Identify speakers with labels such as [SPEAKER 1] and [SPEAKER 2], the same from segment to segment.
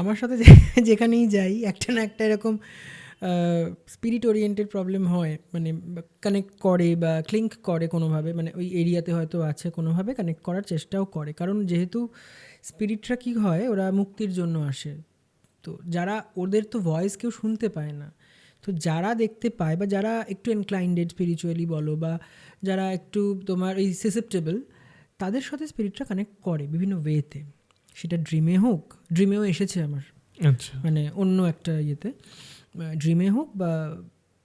[SPEAKER 1] আমার সাথে যেখানেই যাই, একটা না একটা এরকম স্পিরিট ওরিয়েন্টেড প্রবলেম হয়। মানে কানেক্ট করে বা ক্লিঙ্ক করে কোনোভাবে। মানে ওই এরিয়াতে হয়তো আছে কোনোভাবে কানেক্ট করার চেষ্টাও করে। কারণ যেহেতু স্পিরিটরা কী হয়, ওরা মুক্তির জন্য আসে। তো যারা, ওদের তো ভয়েস কেউ শুনতে পায় না। তো যারা দেখতে পায় বা যারা একটু এনক্লাইন্ডেড স্পিরিচুয়ালি বলো বা যারা একটু তোমার এই সেসেপ্টেবল তাদের সাথে স্পিরিটরা কানেক্ট করে বিভিন্ন ওয়েতে সেটা ড্রিমে হোক ড্রিমেও এসেছে আমার।
[SPEAKER 2] আচ্ছা।
[SPEAKER 1] মানে অন্য একটা ইয়েতে। ড্রিমে হোক বা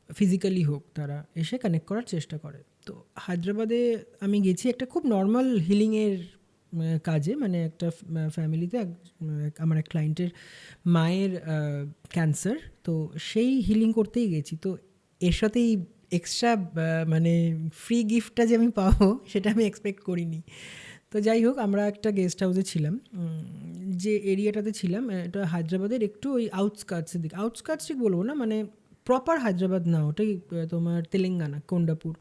[SPEAKER 1] ফিজিক্যালি হোক তারা এসে কানেক্ট করার চেষ্টা করে। তো হায়দ্রাবাদে আমি গেছি একটা খুব নর্মাল হিলিংয়ের কাজে। মানে একটা ফ্যামিলিতে আমার এক ক্লায়েন্টের মায়ের ক্যান্সার তো সেই হিলিং করতেই গেছি। তো এর সাথেই এক্সট্রা মানে ফ্রি গিফটটা যে আমি পাবো সেটা আমি এক্সপেক্ট করিনি। তো যাই হোক আমরা একটা গেস্ট হাউসে ছিলাম। যে এরিয়াটাতে ছিলাম এটা হায়দ্রাবাদের একটু ওই আউটস্কার্টসের দিকে। আউটস্কার্টস ঠিক বলব না মানে প্রপার হায়দ্রাবাদ না ওটাই তোমার তেলেঙ্গানা কোন্ডাপুর।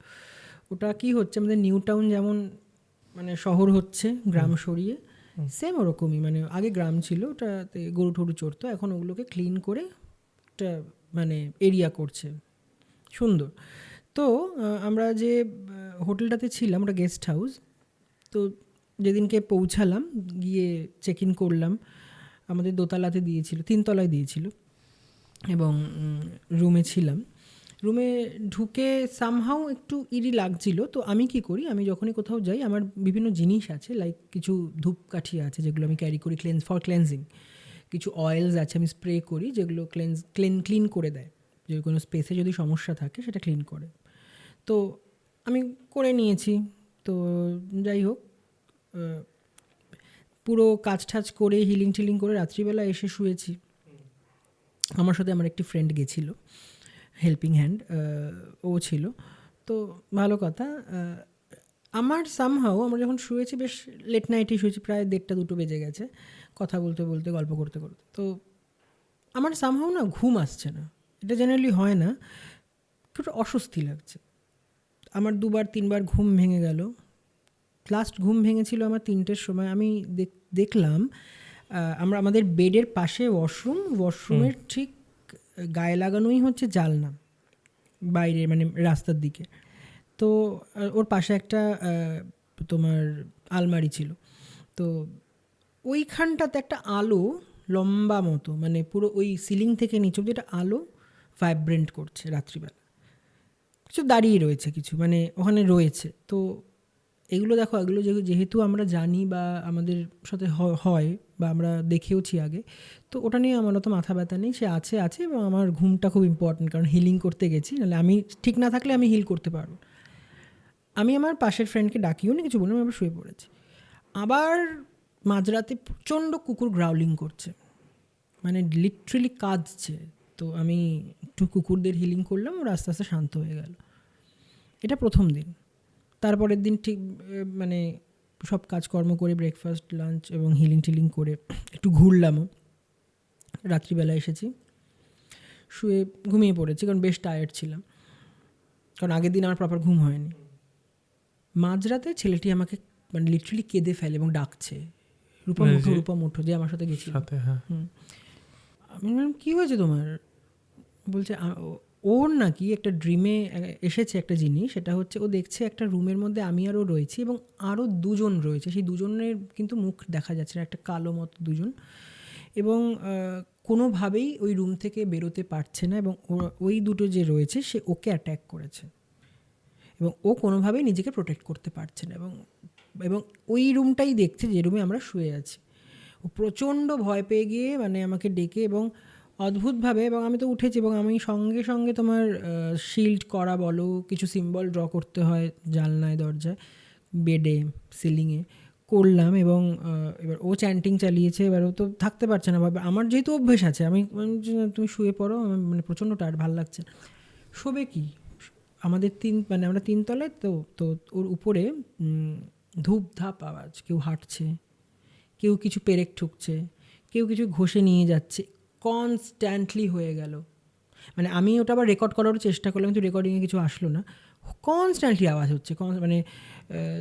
[SPEAKER 1] ওটা কি হচ্ছে আমাদের নিউ টাউন যেমন মানে শহর হচ্ছে গ্রাম সরিয়ে সেম ওরকমই মানে আগে গ্রাম ছিল ওটাতে গরু ঠরু চড়তো এখন ওগুলোকে ক্লিন করে একটা মানে এরিয়া করছে। সুন্দর। তো আমরা যে হোটেলটাতে ছিলাম ওটা গেস্ট হাউস তো যেদিনকে পৌঁছালাম, গিয়ে চেক ইন করলাম, আমাদের দোতলাতে দিয়েছিল, তিনতলায় দিয়েছিল এবং রুমে ছিলাম। রুমে ঢুকে সামহাও একটু ইরি লাগছিল, তো আমি কি করি, আমি যখনই কোথাও যাই, আমার বিভিন্ন জিনিস আছে লাইক কিছু ধূপকাঠি আছে, যেগুলো আমি ক্যারি করি ক্লেন্স ফর ক্লেন্সিং কিছু অয়েলস আছে, আমি স্প্রে করি, যেগুলো ক্লেন্স ক্লিন ক্লিন করে দেয়। যে কোনো স্পেসে যদি সমস্যা থাকে, সেটা ক্লিন করে। তো আমি করে নিয়েছি, তো যাই হোক পুরো কাজ টাজ করে হিলিং টিলিং করে রাত্রিবেলা এসে শুয়েছি। আমার সাথে আমার একটি ফ্রেন্ড গেছিল হেল্পিং হ্যান্ড ও ছিল। তো ভালো কথা আমার সামহাও আমরা যখন শুয়েছি বেশ লেট নাইটেই শুয়েছি, প্রায় দেড়টা দুটো বেজে গেছে, কথা বলতে বলতে, গল্প করতে করতে। তো আমার সামহাও না ঘুম আসছে না, এটা জেনারেলি হয় না, একটু অস্বস্তি লাগছে। আমার দুবার, তিনবার ঘুম ভেঙে গেল। লাস্ট ঘুম ভেঙেছিল আমার তিনটের সময়। আমি দেখ- দেখলাম আমরা আমাদের বেডের পাশে ওয়াশরুম ওয়াশরুমের ঠিক গায়ে লাগানোই হচ্ছে জালনা বাইরে মানে রাস্তার দিকে। তো ওর পাশে একটা তোমার আলমারি ছিল। তো ওইখানটাতে একটা আলো লম্বা মতো মানে পুরো ওই সিলিং থেকে নিচে অব্দি একটা আলো ভাইব্রেন্ট করছে রাত্রিবেলা। কিছু দাঁড়িয়ে রয়েছে কিছু মানে ওখানে রয়েছে। তো এগুলো দেখো, এগুলো যেহেতু আমরা জানি বা আমাদের সাথে হয় বা আমরা দেখেওছি আগে, তো ওটা নিয়ে আমার অত মাথা ব্যথা নেই, সে আছে আছে এবং আমার ঘুমটা খুব ইম্পর্টেন্ট কারণ হিলিং করতে গেছি, নাহলে আমি ঠিক না থাকলে আমি হিল করতে পারব আমি আমার পাশের ফ্রেন্ডকে ডাকিও নি, কিছু বললাম আমি আবার শুয়ে পড়েছি। আবার মাঝরাতে প্রচণ্ড কুকুর গ্রাউলিং করছে মানে লিটারেলি কাঁদছে। তো আমি একটু কুকুরদের হিলিং করলাম, ওরা আস্তে আস্তে শান্ত হয়ে গেল। এটা প্রথম দিন। তারপরের দিন ঠিক মানে সব কাজকর্ম করে ব্রেকফাস্ট লাঞ্চ এবং হিলিং টিলিং করে একটু ঘুরলামও রাত্রিবেলা এসেছি। শুয়ে ঘুমিয়ে পড়েছি কারণ বেশ টায়ার্ড ছিলাম। কারণ আগের দিন আমার প্রপার ঘুম হয়নি। মাঝরাতে ছেলেটি আমাকে মানে লিটারালি কেঁদে ফেলে এবং ডাকছে। রূপা মুঠো
[SPEAKER 2] যে-
[SPEAKER 1] রূপা মুঠো যে আমার সাথে গেছিল।
[SPEAKER 2] হ্যাঁ।
[SPEAKER 1] আমি বললাম কী হয়েছে তোমার? বলছে ওর নাকি একটা ড্রিমে এসেছে একটা জিনিস, সেটা হচ্ছে ও দেখছে একটা রুমের মধ্যে আমি আরও রয়েছি এবং আরও দুজন রয়েছে। সেই দুজনের কিন্তু মুখ দেখা যাচ্ছে না, একটা কালো মতো দুজন। এবং কোনোভাবেই ওই রুম থেকে বেরোতে পারছে না এবং ওই দুটো যে রয়েছে, সে ওকে অ্যাট্যাক করেছে। এবং ও কোনোভাবেই নিজেকে প্রোটেক্ট করতে পারছে না এবং এবং ওই রুমটাই দেখছে যে রুমে আমরা শুয়ে আছি। ও প্রচণ্ড ভয় পেয়ে গিয়ে মানে আমাকে ডেকে এবং অদ্ভুতভাবে এবং আমি তো উঠেছি এবং আমি সঙ্গে সঙ্গে তোমার শিল্ড করা বলো, কিছু সিম্বল ড্র করতে হয় জানলায়, দরজায়, বেডে সিলিংয়ে করলাম এবং এবার ও চ্যান্টিং চালিয়েছে, এবার ও তো থাকতে পারছে না। ভাবে, আমার যেহেতু অভ্যেস আছে, আমি তুমি শুয়ে পড়ো, আমার মানে প্রচণ্ড টায়ার ভালো লাগছে শোবে কি? আমাদের তিন মানে আমরা তিনতলায় তো তো ওর উপরে ধূপ ধাপ আওয়াজ, কেউ হাঁটছে, কেউ কিছু পেরেক ঠুকছে, কেউ কিছু ঘষে নিয়ে যাচ্ছে কনস্ট্যান্টলি হয়ে গেল। মানে আমি ওটা আবার রেকর্ড করারও চেষ্টা করলাম কিন্তু রেকর্ডিংয়ে কিছু আসলো না। কনস্ট্যান্টলি আওয়াজ হচ্ছে মানে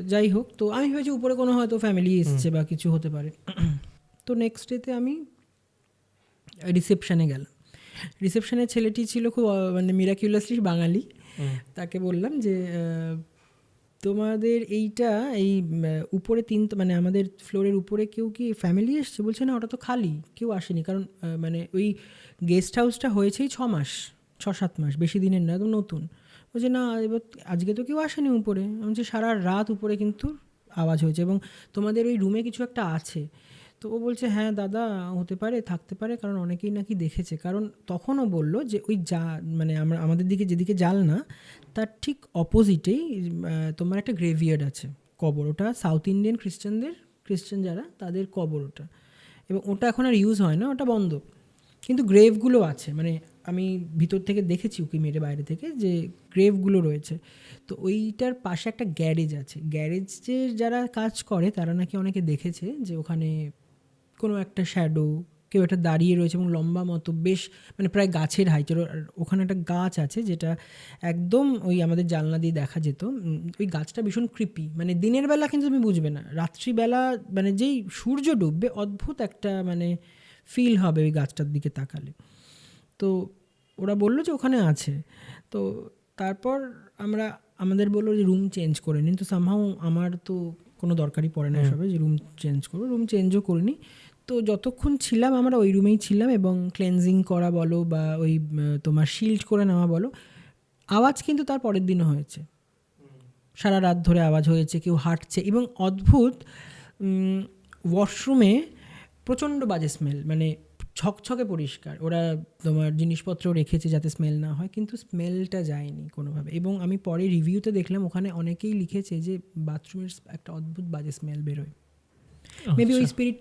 [SPEAKER 1] যাই হোক তো আমি ভেবেছি উপরে কোনো হয়তো ফ্যামিলি এসছে বা কিছু হতে পারে। তো নেক্সট ডেতে আমি রিসেপশানে গেলাম। রিসেপশনের ছেলেটি ছিল খুব মানে মিরাকিউলাসলি বাঙালি। তাকে বললাম যে তোমাদের এইটা, এই উপরে তিন মানে আমাদের ফ্লোরের উপরে কেউ কি ফ্যামিলি এসছে? বলছে না, ওটা তো খালি, কেউ আসেনি। কারণ মানে ওই গেস্ট হাউসটা হয়েছেই ছ মাস, ছ, সাত মাস, বেশি দিনের না একদম নতুন। বলছে, না, এবার আজকে তো কেউ আসেনি উপরে। আমি সারা রাত উপরে কিন্তু আওয়াজ হয়েছে এবং তোমাদের ওই রুমে কিছু একটা আছে। তো ও বলছে হ্যাঁ দাদা, হতে পারে, থাকতে পারে, কারণ অনেকেই নাকি দেখেছে। কারণ তখনও বলল যে, ওই যা মানে আমরা, আমাদের দিকে যেদিকে জাল না, তার ঠিক অপোজিটেই তোমার একটা গ্রেভিয়ার্ড আছে, কবর। ওটা সাউথ ইন্ডিয়ান খ্রিস্টানদের খ্রিস্টান যারা, তাদের কবর ওটা। এবং ওটা এখন আর ইউজ হয় না, ওটা বন্ধ। কিন্তু গ্রেভগুলো আছে। মানে আমি ভিতর থেকে দেখেছি উকি মেরে বাইরে থেকে যে গ্রেভগুলো রয়েছে। তো ওইটার পাশে একটা গ্যারেজ আছে। গ্যারেজের যারা কাজ করে, তারা নাকি অনেকে দেখেছে যে, ওখানে কোনো একটা শ্যাডো কেউ একটা দাঁড়িয়ে রয়েছে এবং লম্বা মতো, বেশ মানে প্রায় গাছের হাইটের ওখানে একটা গাছ আছে যেটা একদম ওই আমাদের জানলা দিয়ে দেখা যেত। ওই গাছটা ভীষণ কৃপি মানে দিনের বেলা কিন্তু তুমি বুঝবে না, রাত্রিবেলা মানে যেই সূর্য ডুববে অদ্ভুত একটা মানে ফিল হবে ওই গাছটার দিকে তাকালে। তো ওরা বলল যে ওখানে আছে। তো তারপর আমরা, আমাদের বলল যে রুম চেঞ্জ করে নিন। তো সামহাও আমার তো কোনো দরকারই পড়ে না সবে যে রুম চেঞ্জ করব। রুম চেঞ্জও করিনি। তো যতক্ষণ ছিলাম আমরা ওই রুমেই ছিলাম এবং ক্লেনজিং করা বলো বা ওই তোমার শিল্ড করে নেওয়া বলো আওয়াজ কিন্তু তার পরের দিনও হয়েছে। সারা রাত ধরে আওয়াজ হয়েছে কেউ হাঁটছে এবং অদ্ভুত ওয়াশরুমে প্রচণ্ড বাজে স্মেল মানে ছকছকে পরিষ্কার। ওরা তোমার জিনিসপত্র রেখেছে যাতে স্মেল না হয় কিন্তু স্মেলটা যায়নি কোনোভাবে। এবং আমি পরে রিভিউতে দেখলাম ওখানে অনেকেই লিখেছে যে বাথরুমের একটা অদ্ভুত বাজে স্মেল বেরোয়। মেবি ওই স্পিরিট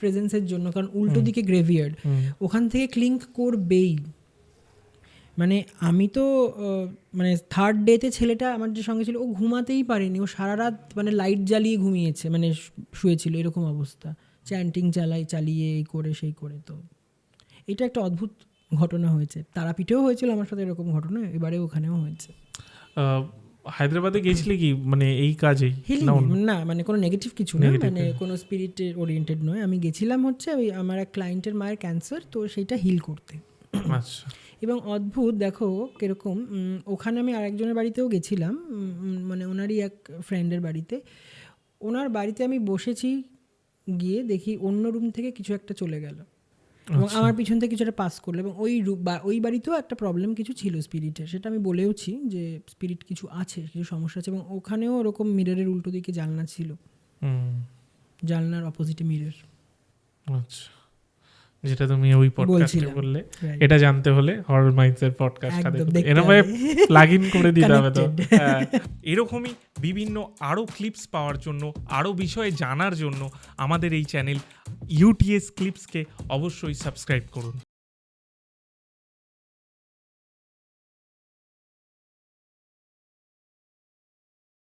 [SPEAKER 1] প্রেজেন্সের জন্য কারণ উল্টো দিকে গ্রেভিয়ার্ড ওখান থেকে ক্লিঙ্ক করবেই। মানে আমি তো মানে থার্ড ডেতে ছেলেটা আমার যে সঙ্গে ছিল ও ঘুমাতেই পারেনি। ও সারা রাত মানে লাইট জ্বালিয়ে ঘুমিয়েছে মানে শুয়েছিল এরকম অবস্থা। চ্যান্টিং চালাই চালিয়ে এই করে সেই করে তো এটা একটা অদ্ভুত ঘটনা হয়েছে। তারাপীঠেও হয়েছিল আমার সাথে এরকম ঘটনা এবারে ওখানেও হয়েছে।
[SPEAKER 2] হায়দ্রাবাদে গেছিলে কি? মানে এই কাজেই
[SPEAKER 1] হিলিং
[SPEAKER 2] না
[SPEAKER 1] মানে কোনো নেগেটিভ কিছু না মানে কোনো স্পিরিটের ওরিয়েন্টেড নয়। আমি গেছিলাম হচ্ছে ওই আমার এক ক্লায়েন্টের মায়ের ক্যান্সার তো সেইটা হিল করতে।
[SPEAKER 2] আচ্ছা।
[SPEAKER 1] এবং অদ্ভুত দেখো কীরকম ওখানে আমি আরেকজনের বাড়িতেও গেছিলাম মানে ওনারই এক ফ্রেন্ডের বাড়িতে। ওনার বাড়িতে আমি বসেছি গিয়ে দেখি অন্য রুম থেকে কিছু একটা চলে গেল। এবং
[SPEAKER 2] আচ্ছা।
[SPEAKER 1] আমার পিছন থেকে কিছু একটা পাস করল এবং ওই রুম বা ওই বাড়িতেও একটা প্রবলেম কিছু ছিল স্পিরিটের সেটা আমি বলেওছি যে স্পিরিট কিছু আছে কিছু সমস্যা আছে এবং ওখানেও ওরকম মিররের উল্টো দিকে জানলা ছিল।
[SPEAKER 2] হুম,
[SPEAKER 1] জানলার অপোজিটে মিরর
[SPEAKER 2] আচ্ছা। যেটা তুমি ওই পডকাস্টে। বললে এটা জানতে হলে হরর মাইন্ডস এর পডকাস্টটা দেখতে এরকম
[SPEAKER 1] হবে।
[SPEAKER 2] প্লাগ ইন করে দিতে হবে তো হ্যাঁ। এরকমই বিভিন্ন আরও ক্লিপস পাওয়ার জন্য আরও বিষয়ে জানার জন্য আমাদের এই চ্যানেল ইউটিএস ক্লিপসকে অবশ্যই সাবস্ক্রাইব করুন